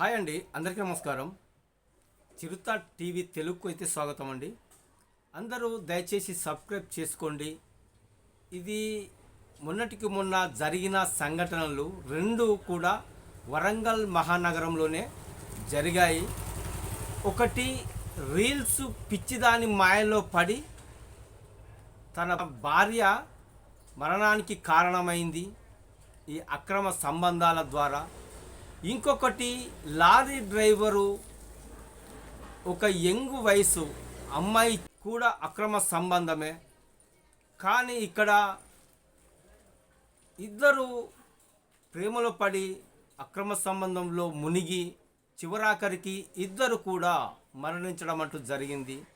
Hi అండి అందరికీ నమస్కారం. చిరుత టీవీ తెలుగుకు అయితే స్వాగతం అండి. అందరూ దయచేసి సబ్స్క్రైబ్ చేసుకోండి. ఇది మొన్నటికి మొన్న జరిగిన సంఘటనలు రెండు కూడా వరంగల్ మహానగరంలోనే జరిగాయి. ఒకటి రీల్స్ పిచ్చిదాని మాయలో పడి తన భార్య మరణానికి కారణమైంది. ఈ అక్రమ సంబంధాల ద్వారా ఇంకొకటి లారీ డ్రైవరు ఒక యంగ్ వయసు అమ్మాయి కూడా అక్రమ సంబంధమే. కానీ ఇక్కడ ఇద్దరు ప్రేమలో పడి అక్రమ సంబంధంలో మునిగి చివరాఖరికి ఇద్దరు కూడా మరణించడం అంటూ జరిగింది.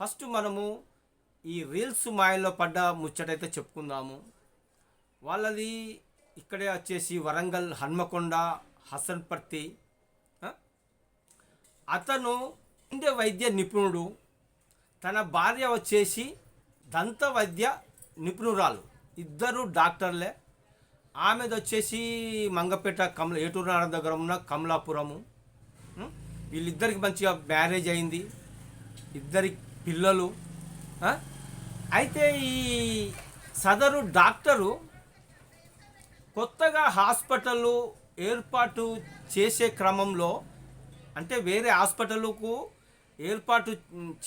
ఫస్ట్ మనము ఈ రీల్స్ మాయలో పడ్డ ముచ్చటైతే చెప్పుకుందాము. వాళ్ళది ఇక్కడే వచ్చేసి వరంగల్ హన్మకొండ హసన్పర్తి పర్తి అతను ఇండియ వైద్య నిపుణుడు. తన భార్య వచ్చేసి దంత వైద్య నిపుణురాలు. ఇద్దరు డాక్టర్లే. ఆమెది వచ్చేసి మంగపేట కమల ఏటూరు దగ్గర ఉన్న కమలాపురము. వీళ్ళిద్దరికి మంచిగా మ్యారేజ్ అయింది. ఇద్దరి పిల్లలు అయితే ఈ సదరు డాక్టరు కొత్తగా హాస్పిటల్ ఏర్పాటు చేసే క్రమంలో అంటే వేరే హాస్పిటల్కు ఏర్పాటు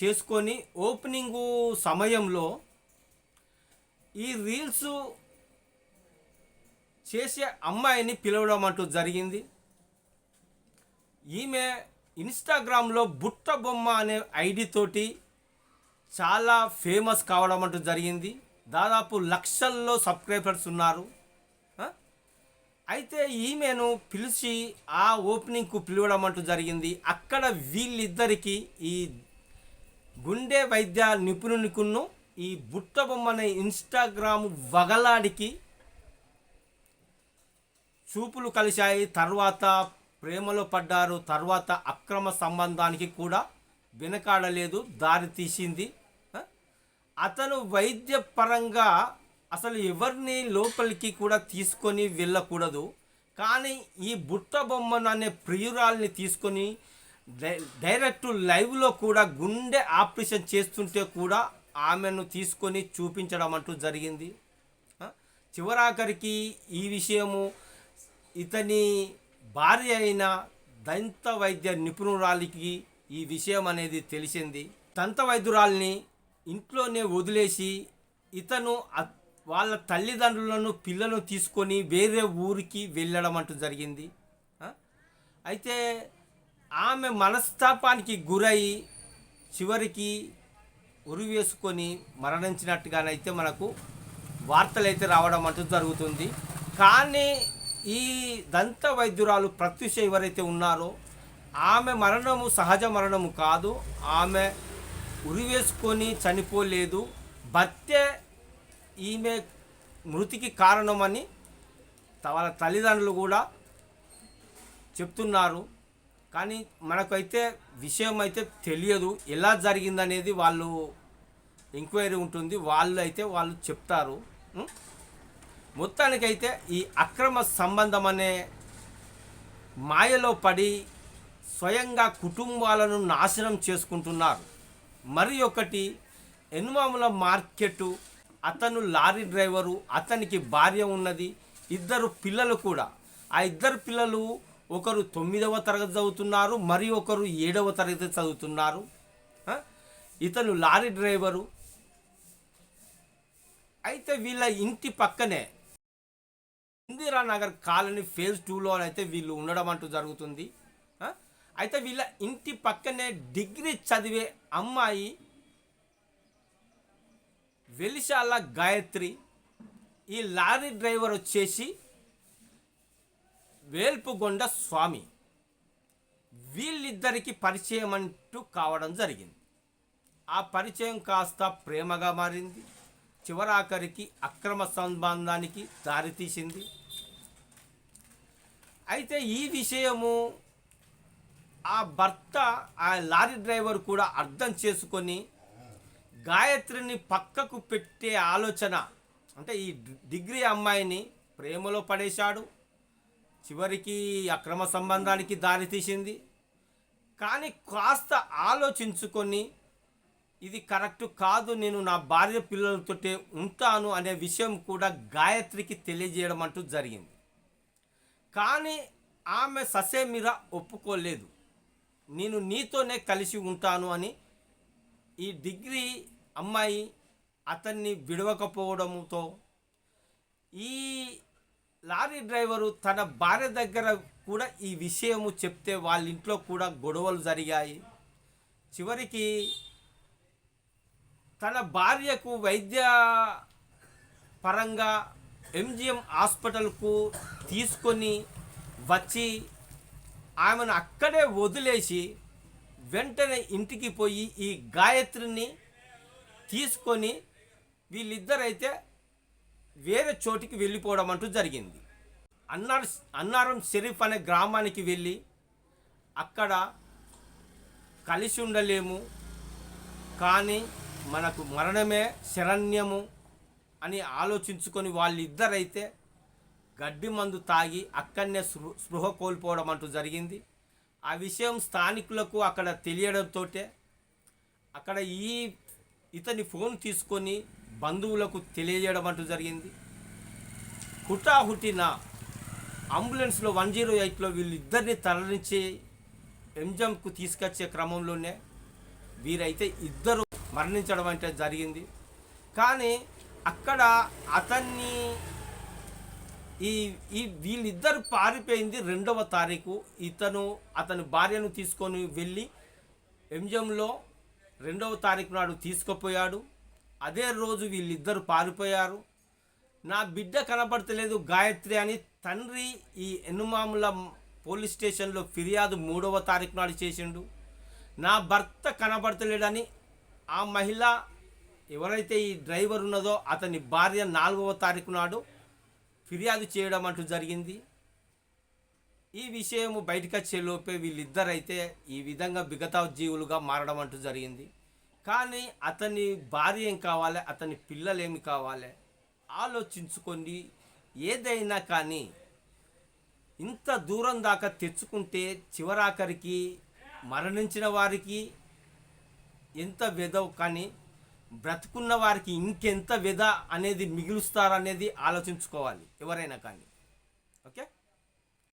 చేసుకొని ఓపెనింగు సమయంలో ఈ రీల్స్ చేసే అమ్మాయిని పిలవడం అంటూ జరిగింది. ఈమె ఇన్స్టాగ్రామ్లో బుట్ట బొమ్మ అనే ఐడి తోటి చాలా ఫేమస్ కావడం అంటూ జరిగింది. దాదాపు లక్షల్లో సబ్స్క్రైబర్స్ ఉన్నారు. అయితే ఈమెను పిలిచి ఆ ఓపెనింగ్కు పిలవడం అంటూ జరిగింది. అక్కడ వీళ్ళిద్దరికీ ఈ గుండె వైద్య నిపుణునికును ఈ బుట్ట బొమ్మనే ఇన్స్టాగ్రామ్ వగలాడికి చూపులు కలిశాయి. తర్వాత ప్రేమలో పడ్డారు. తర్వాత అక్రమ సంబంధానికి కూడా వెనకాడలేదు. దారి తీసింది. అతను వైద్యపరంగా అసలు ఎవరిని లోపలికి కూడా తీసుకొని వెళ్ళకూడదు. కానీ ఈ బుట్ట బొమ్మను అనే ప్రియురాల్ని తీసుకొని డై- డైరెక్ట్ లైవ్లో కూడా గుండె ఆపరేషన్ చేస్తుంటే కూడా ఆమెను తీసుకొని చూపించడం అంటూ జరిగింది. చివరాఖరికి ఈ విషయము ఇతని భార్య అయిన దంత వైద్య నిపుణురాలికి ఈ విషయం అనేది తెలిసింది. దంత వైద్యురాల్ని ఇంట్లోనే వదిలేసి ఇతను వాళ్ళ తల్లిదండ్రులను పిల్లలను తీసుకొని వేరే ఊరికి వెళ్ళడం అంటూ జరిగింది. అయితే ఆమె మనస్తాపానికి గురై చివరికి ఉరి వేసుకొని మరణించినట్టుగానైతే మనకు వార్తలు అయితే రావడం అంటూ జరుగుతుంది. కానీ ఈ దంత వైద్యురాలు ప్రత్యుష ఎవరైతే ఉన్నారో ఆమె మరణము సహజ మరణము కాదు. ఆమె ఉరివేసుకొని చనిపోలేదు. భర్తే ఈమె మృతికి కారణమని వాళ్ళ తల్లిదండ్రులు కూడా చెప్తున్నారు. కానీ మనకైతే విషయం అయితే తెలియదు. ఎలా జరిగిందనేది వాళ్ళు ఎంక్వైరీ ఉంటుంది. వాళ్ళు అయితే వాళ్ళు చెప్తారు. మొత్తానికైతే ఈ అక్రమ సంబంధం అనే మాయలో పడి స్వయంగా కుటుంబాలను నాశనం చేసుకుంటున్నారు. మరి ఒకటి ఎనుమాముల మార్కెట్ అతను లారీ డ్రైవరు అతనికి భార్య ఉన్నది ఇద్దరు పిల్లలు కూడా. ఆ ఇద్దరు పిల్లలు ఒకరు తొమ్మిదవ తరగతి చదువుతున్నారు మరి ఒకరు ఏడవ తరగతి చదువుతున్నారు. ఇతను లారీ డ్రైవరు. అయితే వీళ్ళ ఇంటి పక్కనే ఇందిరానగర్ కాలనీ ఫేజ్ టూలో అయితే వీళ్ళు ఉండడం అంటూ జరుగుతుంది. అయితే వీళ్ళ ఇంటి పక్కనే డిగ్రీ చదివే అమ్మాయి వెలిశాల గాయత్రి ఈ లారీ డ్రైవర్ వచ్చేసి వేల్పుగొండ స్వామి. వీళ్ళిద్దరికి పరిచయం అంటూ కావడం జరిగింది. ఆ పరిచయం కాస్త ప్రేమగా మారింది. చివరాఖరికి అక్రమ సంబంధానికి దారితీసింది అయితే ఈ విషయము ఆ భర్త ఆ లారీ డ్రైవర్ కూడా అర్థం చేసుకొని గాయత్రిని పక్కకు పెట్టే ఆలోచన. అంటే ఈ డిగ్రీ అమ్మాయిని ప్రేమలో పడేశాడు. చివరికి అక్రమ సంబంధానికి దారితీసింది కానీ కాస్త ఆలోచించుకొని ఇది కరెక్ట్ కాదు నేను నా భార్య పిల్లలతోటే ఉంటాను అనే విషయం కూడా గాయత్రికి తెలియజేయడం అంటూ జరిగింది. కానీ ఆమె ససేమిర ఒప్పుకోలేదు. నేను నీతోనే కలిసి ఉంటాను అని ఈ డిగ్రీ అమ్మాయి అతన్ని విడవకపోవడంతో ఈ లారీ డ్రైవరు తన భార్య దగ్గర కూడా ఈ విషయము చెప్తే వాళ్ళ ఇంట్లో కూడా గొడవలు జరిగాయి. చివరికి తన భార్యకు వైద్య పరంగా ఎంజిఎం హాస్పిటల్కు తీసుకొని వచ్చి ఆమెను అక్కడే వదిలేసి వెంటనే ఇంటికి పోయి ఈ గాయత్రిని తీసుకొని వీళ్ళిద్దరైతే వేరే చోటికి వెళ్ళిపోవడం అంటూ జరిగింది. అన్నార్ అన్నారం షరీఫ్ అనే గ్రామానికి వెళ్ళి అక్కడ కలిసి ఉండలేము కానీ మనకు మరణమే శరణ్యము అని ఆలోచించుకొని వాళ్ళిద్దరైతే గడ్డి మందు తాగి అక్కడనే స్పృ స్పృహ కోల్పోవడం అంటూ జరిగింది. ఆ విషయం స్థానికులకు అక్కడ తెలియడంతో అక్కడ ఈ ఇతని ఫోన్ తీసుకొని బంధువులకు తెలియజేయడం అంటూ జరిగింది. హుటాహుటిన అంబులెన్స్లో వన్ జీరో ఎయిట్లో వీళ్ళిద్దరిని తరలించి ఎంజంకు తీసుకొచ్చే క్రమంలోనే వీరైతే ఇద్దరు మరణించడం అంటే జరిగింది. కానీ అక్కడ అతన్ని ఈ ఈ వీళ్ళిద్దరు పారిపోయింది రెండవ తారీఖు. ఇతను అతని భార్యను తీసుకొని వెళ్ళి ఎంజిఎంలో రెండవ తారీఖు నాడు తీసుకుపోయాడు. అదే రోజు వీళ్ళిద్దరు పారిపోయారు. నా బిడ్డ కనబడతలేదు గాయత్రి అని తండ్రి ఈ ఎన్నుమాముల పోలీస్ స్టేషన్లో ఫిర్యాదు మూడవ తారీఖు నాడు చేసిండు. నా భర్త కనబడతలేడని ఆ మహిళ ఎవరైతే ఈ డ్రైవర్ ఉన్నదో అతని భార్య నాలుగవ తారీఖు నాడు ఫిర్యాదు చేయడం అంటూ జరిగింది. ఈ విషయము బయటకు వచ్చేలోపే వీళ్ళిద్దరైతే ఈ విధంగా బిగతా జీవులుగా మారడం అంటూ జరిగింది. కానీ అతని భార్య ఏం కావాలి? అతని పిల్లలు ఏమి కావాలి? ఆలోచించుకొని ఏదైనా కానీ ఇంత దూరం దాకా తెచ్చుకుంటే చివరాఖరికి మరణించిన వారికి ఎంత వెదవు కానీ బ్రతుకున్న వారికి ఇంకెంత వెద అనేది మిగులుస్తారనేది ఆలోచించుకోవాలి ఎవరైనా కానీ. ఓకే?